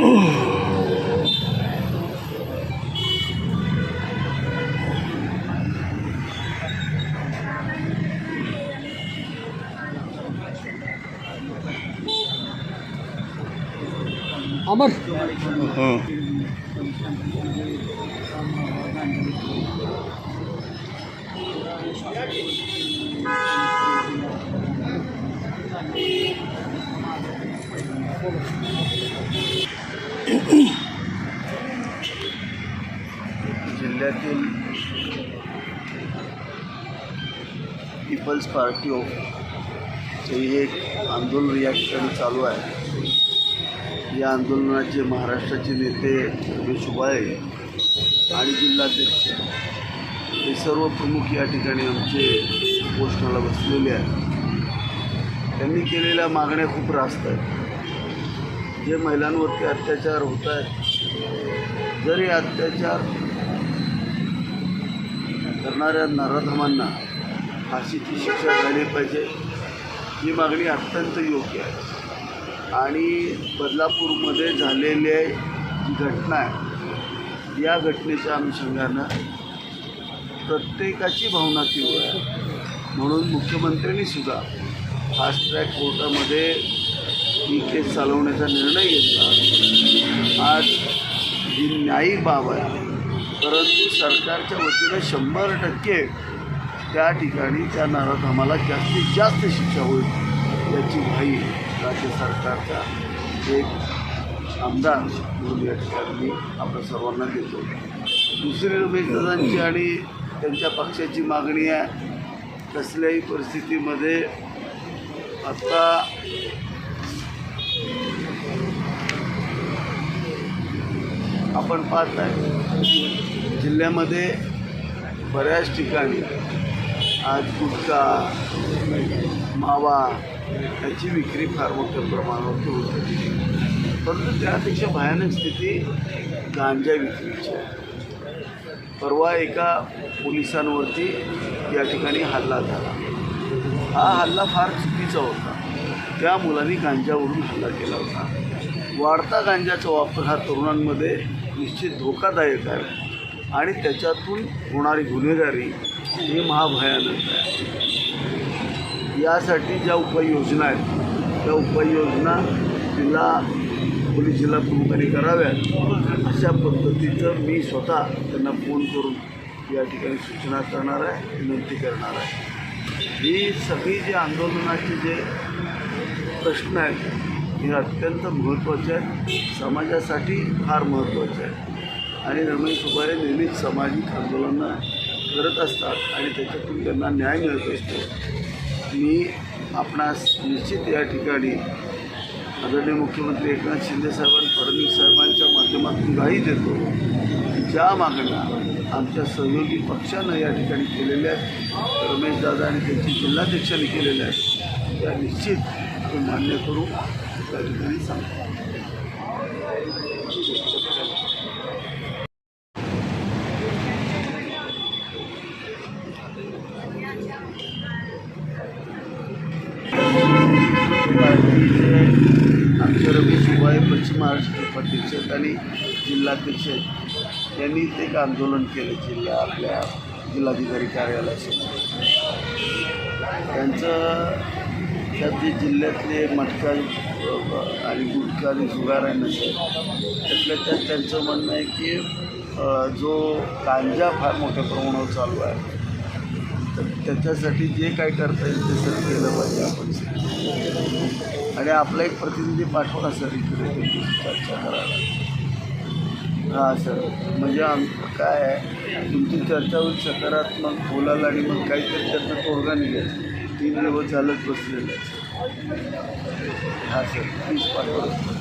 Oh. अमर। जिल्ह्यातील people's party of हे एक आंदोलन ठिकाणी चालू आहे. या आंदोलनाचे महाराष्ट्राचे नेते रमेश आणि जिल्हाध्यक्ष हे सर्व प्रमुख या ठिकाणी आमचे पोस्टाला बसलेले आहेत. त्यांनी केलेल्या मागण्या खूप रास्त आहेत. जे महिलांवरती अत्याचार होत आहेत जरी अत्याचार करणाऱ्या नराधमांना फाशीची शिक्षा झाली पाहिजे ही मागणी अत्यंत योग्य आहे. आणि बदलापूरमध्ये झालेल्या जी घटना आहे या घटनेच्या अनुषंगानं प्रत्येकाची भावना तीव्र आहे. म्हणून मुख्यमंत्र्यांनी सुद्धा फास्ट ट्रॅक कोर्टामध्ये ही केस चालवण्याचा निर्णय घेतला. आज ही न्यायिक बाब आहे. परंतु सरकारच्या वतीनं शंभर टक्के त्या ठिकाणी त्या नराधमाला जास्तीत जास्त शिक्षा होईल. याची ग्वाही राज्य सरकारचा एक आमदार म्हणून या ठिकाणी मी आपल्या सर्वांना देतो. दुसरी उमेदवारांची आणि त्यांच्या पक्षाची मागणी आहे. कसल्याही परिस्थितीमध्ये आता आपण पाहत आहे जिल्ह्यामध्ये बऱ्याच ठिकाणी आज गुटखा मावा त्याची विक्री फार मोठ्या प्रमाणावरती होती परंतु त्यापेक्षा भयानक स्थिती गांजा विक्रीची आहे. परवा एका पोलिसांवरती या ठिकाणी हल्ला झाला. हा हल्ला फार चुकीचा होता. त्या मुलांनी गांजावरून हल्ला केला होता. वाढता गांजाचा वापर हा तरुणांमध्ये निश्चित धोकादायक आहे आणि त्याच्यातून होणारी गुन्हेगारी ही महाभयानक आहे. यासाठी ज्या उपाययोजना आहेत त्या उपाययोजना जिल्हा पोलीस जिल्हा प्रमुखांनी कराव्यात. अशा पद्धतीचं मी स्वतः त्यांना फोन करून या ठिकाणी सूचना करणार आहे विनंती करणार आहे. ही सगळी जे आंदोलनाचे जे प्रश्न आहेत हे अत्यंत महत्त्वाचे आहेत. समाजासाठी फार महत्त्वाचे आहेत. आणि रमेश सुभारे नेहमीच सामाजिक आंदोलनं करत असतात आणि त्याच्यातून त्यांना न्याय मिळत असतो. मी आपणास निश्चित या ठिकाणी आदरणीय मुख्यमंत्री एकनाथ शिंदे साहेबांनी फडणवीस साहेबांच्या माध्यमातून गाई देतो ज्या मागण्या आमच्या सहयोगी पक्षानं या ठिकाणी केलेल्या आहेत रमेशदादा आणि त्यांच्या जिल्हाध्यक्षांनी केलेल्या आहेत त्या निश्चित आपण मान्य करू त्या ठिकाणी सांगतो. आमचे रमेश उभाळे पश्चिम महाराष्ट्र उपाध्यक्ष आणि जिल्हाध्यक्ष यांनी एक आंदोलन केलं जिल्हा आपल्या जिल्हाधिकारी कार्यालयासमोर. त्यांचं त्यात जे जिल्ह्यातले मटका आणि गुटखा आणि जुगार आहे नसेल त्यातल्या त्यात त्यांचं म्हणणं आहे की जो कांजा फार मोठ्या प्रमाणावर चालू आहे त्याच्यासाठी जे काय करता येईल ते सर केलं पाहिजे आपण. आणि आपला एक प्रतिनिधी पाठवला सर इकडे चर्चा करायला हां सर. म्हणजे आम काय आहे? तुमची चर्चा होईल सकारात्मक बोलायला आणि मग काहीतरी त्यातनं तोडगा निघेल. तीन दिवस चालत बसलेलं आहे. हां सर. प्लीज पाठवा.